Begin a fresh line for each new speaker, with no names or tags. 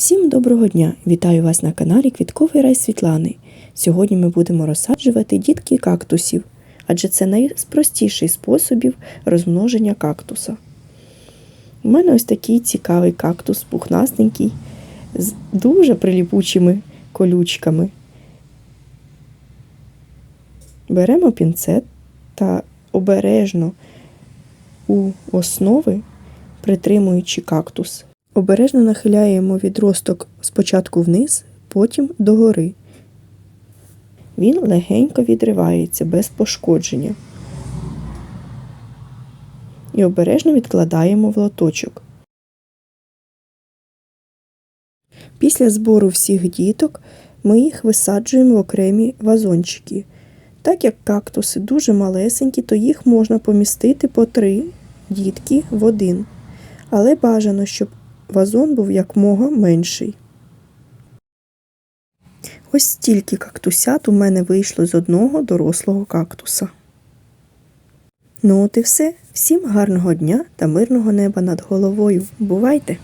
Всім доброго дня! Вітаю вас на каналі Квітковий рай Світлани. Сьогодні ми будемо розсаджувати дітки кактусів, адже це найпростіший способів розмноження кактуса. У мене ось такий цікавий кактус, пухнастенький, з дуже приліпучими колючками. Беремо пінцет та обережно у основи, притримуючи кактус. Обережно нахиляємо відросток спочатку вниз, потім догори. Він легенько відривається без пошкодження. І обережно відкладаємо в лоточок. Після збору всіх діток ми їх висаджуємо в окремі вазончики. Так як кактуси дуже малесенькі, то їх можна помістити по три дітки в один. Але бажано, щоб вазон був якмога менший. Ось стільки кактусят у мене вийшло з одного дорослого кактуса. Ну от і все. Всім гарного дня та мирного неба над головою. Бувайте!